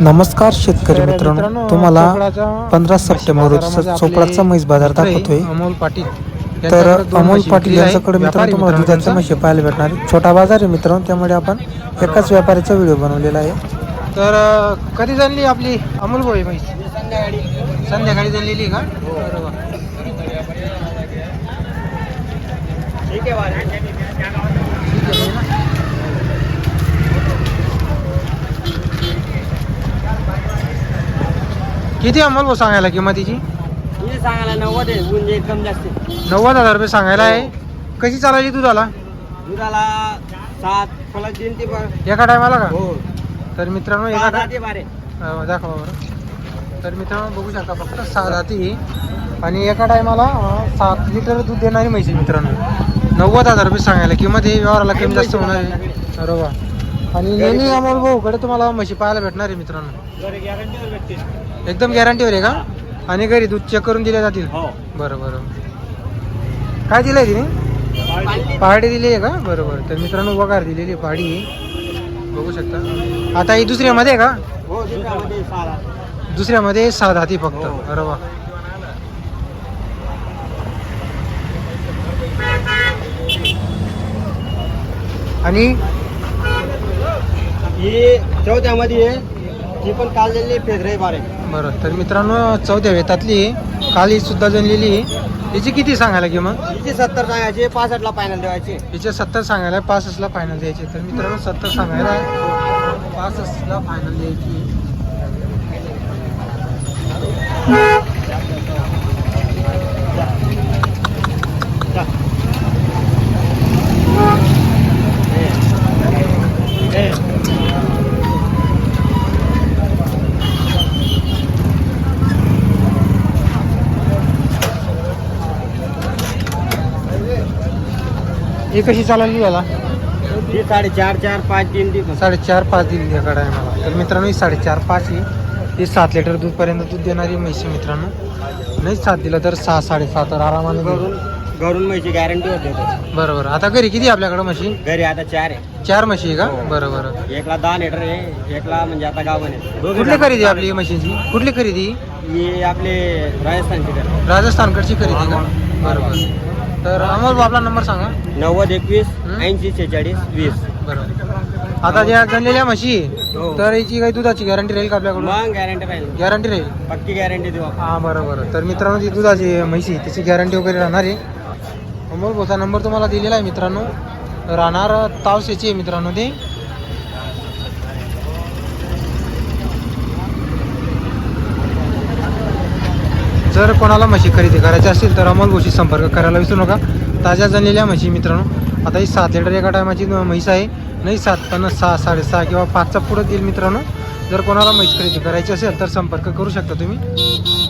नमस्कार शेतकरी तर मित्रांनो तुम्हाला पंधरा सप्टेंबर रोज चोपडाचा म्हैस बाजार दाखवतोय अमोल पाटील तर अमोल पाटील. यांच्याकडे मित्रांनो तुम्हाला दुधाच्या म्हशी पाहायला भेटणार आहे. छोटा बाजार आहे मित्रांनो त्यामुळे आपण एकाच व्यापाऱ्याचा व्हिडिओ बनवलेला आहे तर कधी जाणली आपली अमोल भाई म्हैस संध्याकाळी जाणलेली का बरं बरं. किती अमोल भाऊ सांगायला किंमतीची हे सांगायला नव्वद आहे एकदम जास्त आहे. नव्वद हजार रुपये सांगायला आहे. कशी चालायची दुधाला? दुधाला सात फलक तीन ते बारा. एका टायमाला का? हो. तर मित्रांनो एका सहा ते बारा. अं, दाखवा बरं. तर मित्रांनो बघू शकता फक्त सहा जाती. आणि एका टायमाला सात लिटर दूध देणारी म्हैस आहे मित्रांनो. नव्वद हजार रुपये सांगायला किंमत हे व्यवहाराला कमी जास्त होणार आहे. वा. आणि नेहमी अमोल भाऊकडे तुम्हाला म्हशी पाहायला भेटणार आहे मित्रांनो. एकदम गॅरंटीवर आहे का? आणि घरी दूध चेक करून दिले जातील. हो. बरं बरं. काय दिलंय तिने? पहाडी दिली आहे का? बरोबर तर मित्रांनो वगार दिलेली पहाडी बघू शकता. आता ही दुसऱ्यामध्ये आहे का? हो. दुसऱ्यामध्ये सात हाती फक्त. हो. अरे वा. आणि ही चौथ्यामध्ये आहे. ती पण काल फेदरे बारे बरं तर मित्रांनो चौथ्या वेतातली काली सुद्धा जनलेली याची किती सांगायला की मग? हिचे सत्तर सांगायचे पासष्टला फायनल द्यायचे हिचे सत्तर सांगायला पासष्टला फायनल द्यायची. तर मित्रांनो सत्तर सांगायला पासष्टला फायनल द्यायची. ही कशी चालली याला? ही साडेचार चार पाच तीन ती पण. साडेचार पाच दिली त्याकडे आहे मला. तर मित्रांनो ही साडेचार पाच ही. ही सात लिटर दूधपर्यंत दूध देणारी म्हैशी मित्रांनो. नाही सात दिलं तर सहा साडेसात तर आरामाने देईल. घरून घरून म्हैची गॅरंटी होते बरं बरं आता घरी किती आपल्याकडे म्हशी? घरी आता चार आहे. चार म्हशी आहे का? हो. बरं बरं एकला दहा लिटर आहे एकला म्हणजे आता गाव आहे. कुठली खरेदी आपली म्हशीची? कुठली खरेदी? ही आपले राजस्थानची राजस्थानकडची खरेदी का? बरं बरं. तर अमोल आपला नंबर सांगा. नव्वद एकवीस? ऐंशी शेहेचाळीस वीस. बरं. आता ज्या जनलेल्या म्हशी हो. तर याची काही दुधाची गॅरंटी राहील का आपल्याकडून? मग गॅरंटी राहील. गॅरंटी राहील? पक्की गॅरंटी देऊ. हा बरं बरं. तर मित्रांनो ती दुधाची म्हैशी त्याची गॅरंटी वगैरे राहणार आहे. अमोल भाऊचा नंबर तुम्हाला दिलेला आहे मित्रांनो. राहणार तावसेची आहे मित्रांनो ते. जर कोणाला म्हशी खरेदी करायची असेल तर अमोल गोशी संपर्क करायला विसरू नका. ताज्या जनलेल्या म्हशी मित्रांनो आता ही सात लिटर एका टायमाची म्हैस आहे. नाही सात पण सहा साडेसहा किंवा पाचचा पुढं देईल मित्रांनो. जर कोणाला म्हैस खरेदी करायची असेल तर संपर्क करू शकता तुम्ही.